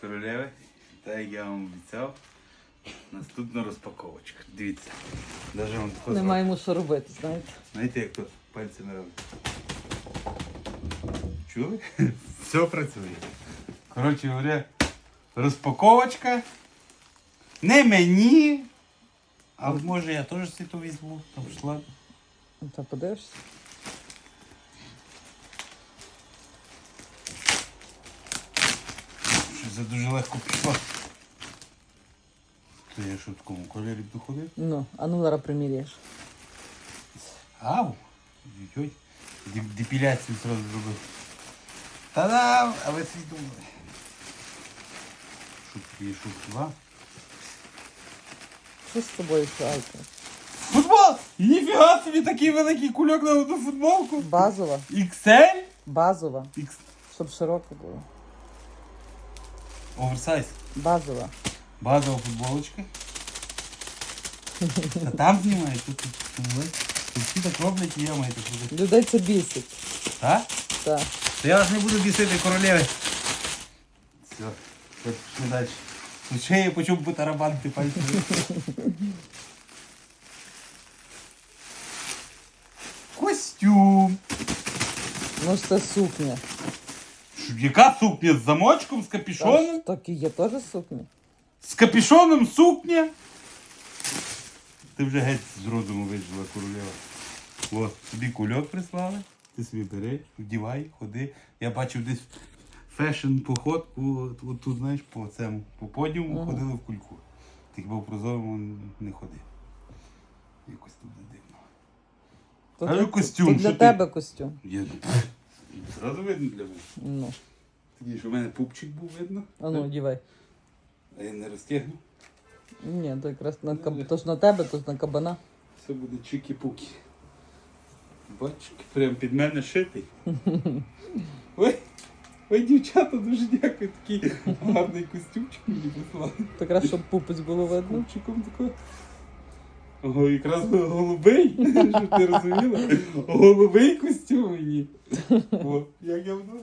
королеви. Як я вам обіцяв. Наступна розпаковочка. Дивіться. Даже вам тако Не зроблю. маємо що робити, знаєте. Знаєте, як то пальцями робить? Чули? Все працює. Коротше говоря, розпаковочка. Не мені. А може я теж то візьму, там. Ну, Та подивишся. Щось це дуже легко пішло. То я що в такому кольорі буду ходити? Ну, а ну зараз приміряєш. Ау! Ой-ой. Депіляцію зразу зробив. Та-дам! А ви свій думали. Шутки є шутки два. Що з тобою Алька? Футбол! Ніфіга собі такий великий кульок на одну футболку. Базова. XL? Базова. X... Щоб широко було. Оверсайз. Базова. Базова футболочка. А там знімають, тут тут знімають. Тут всі так роблять і я маю так робити. Людей це бісить. Так? Так. То я вас не буду бісити королеви. Все, так пішли далі. Тут ще я почув бутарабанти пальцями. Костюм. Ну ж це сукня. Яка сукня з замочком, з ж Так і є теж сукня. З капюшоном сукня. Ти вже геть з розуму вижила королева. От, тобі кульок прислали, ти собі бери, вдівай, ходи. Я бачив десь фешн походку, от, тут, знаєш, по цьому, по подіуму ходили в кульку. Ти хіба в прозорому не ходи. Якось тут дивно. То А ну, костюм, то що для ти? тебе костюм. Я зразу видно для мене. Ну. Тоді, що в мене пупчик був видно, А ну, дівай. а я не розтягну. Ні, то якраз на каб... то ж на тебе, то ж на кабана. Все буде чики-пуки. Бачиш, прям під мене шитий. Ой, ой, дівчата, дуже дякую. Такий гарний костюмчик мені прислали. То якраз щоб пупець було видно. Купчиком такий. Ого, якраз голубий. Щоб ти розуміла? Голубий костюм мені. О, як я вдав.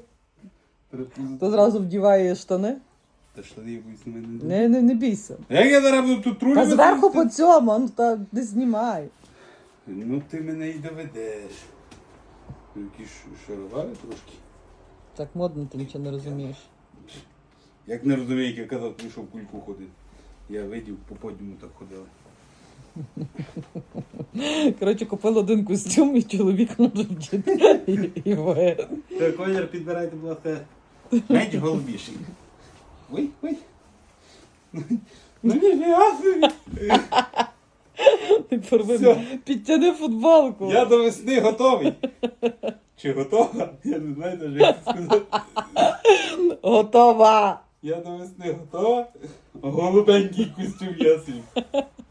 То зразу вдіває штани. Та штани я боюсь на мене. не Не, не, не бійся. Як я зараз буду тут Та зверху по цьому, ну та не знімай. Ну ти мене і доведеш. Якісь шаровари трошки. Так модно, ти нічого не розумієш. Як не розумію, як я казав, прийшов кульку ходити. Я видів, по подіуму так ходили. Коротше, купив один костюм і чоловік може вдіти. І, і ви. Колір підбирайте, будь ласка, менш голубіший. Ой, ой. Ну ніфіга собі. Ти порви, підтяни футболку. Я до весни готовий. Чи готова? Я не знаю навіть, як це сказати. Готова. Я до весни готова. Голубенький костюм я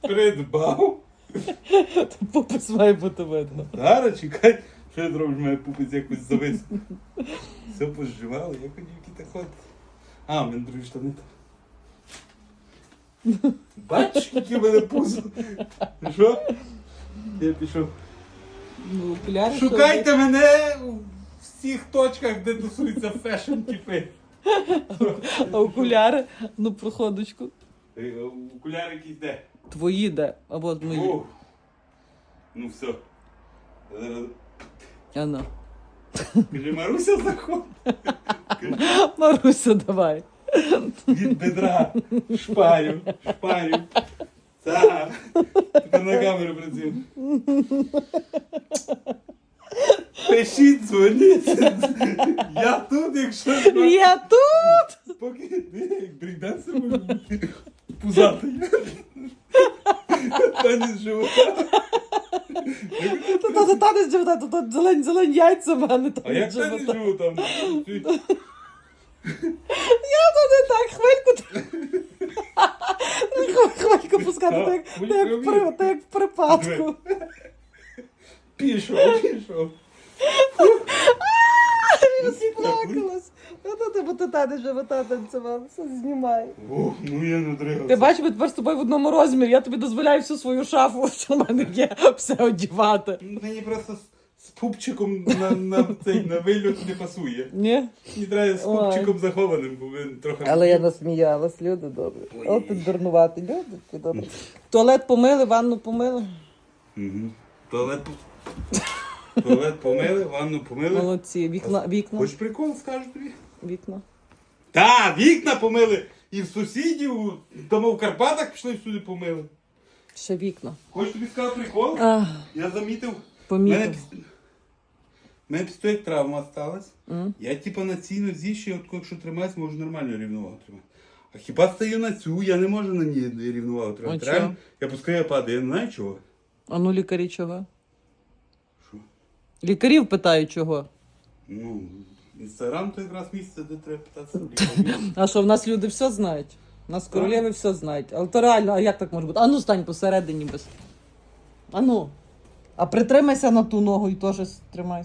придбав. Пупець має бути видно. Зараз чекай, що я зроблю, мене пупець якось завис. Все позживали, як у дівки так ходить. А, в мене другі штани там. Бачиш, які в мене пузо. Що? Я пішов. Ну, окуляри, що Шукайте мене у всіх точках, де тусуються фешн типи. А окуляри? Ну, проходочку. Е, Окуляри якісь де? Твої де? Або мої. О. Ну все. Я зараз- А ну. Каже, Маруся заходить. Каже, Маруся, давай. від бедра. Шпарю, шпарю. Так. Тепер на камеру працюю. Пишіть, дзвоніть. Я тут, якщо що. Я тут! Поки ти як брейкдансер можеш бути пузатий. Танець живота. Та та та танець живота, то то зелень зелень яйця в мене А як танець танець живота. живота? Я то не так, хвильку. Хвильку пускати, так, як- так, як в при- так як в припадку. Пішов, пішов. А то бо живота танцював, все знімай. Ох, ну я надригався. Ти бачиш, ми тепер з тобою в одному розмірі, я тобі дозволяю всю свою шафу, що в мене є, все одівати. Мені просто с- пупчиком на, на, цей, на вильот не пасує. Ні? Мені треба з Ой. пупчиком захованим, бо він трохи. Але я насміялась, люди добре. Ой. От ти дурнувати, люди ти добре. Туалет помили, ванну помили. Угу. Туалет, по- туалет помили, ванну помили. Молодці. Вікна, вікна, Хоч прикол скажу тобі? Вікна. Та, вікна помили. І в сусідів, тому в Карпатах пішли всюди помили. Ще вікна. Хочу тобі сказати прикол? А, Я замітив. Мене, помітив. піс- мене після як травма сталася. М? Я типа на цій нозі ще, от якщо тримаюсь, можу нормально рівновагу тримати. А хіба стою на цю, я не можу на ній рівновагу тримати. А чого? Реально, я пускаю, я падаю, я не знаю чого. А ну лікарі чого? Що? Лікарів питаю чого. Ну, інстаграм то якраз місце, де треба питатися. А що, в нас люди все знають? У нас королеви все знають. Але то реально, а як так може бути? А ну стань посередині без. А ну. А притримайся на ту ногу і теж тримайся.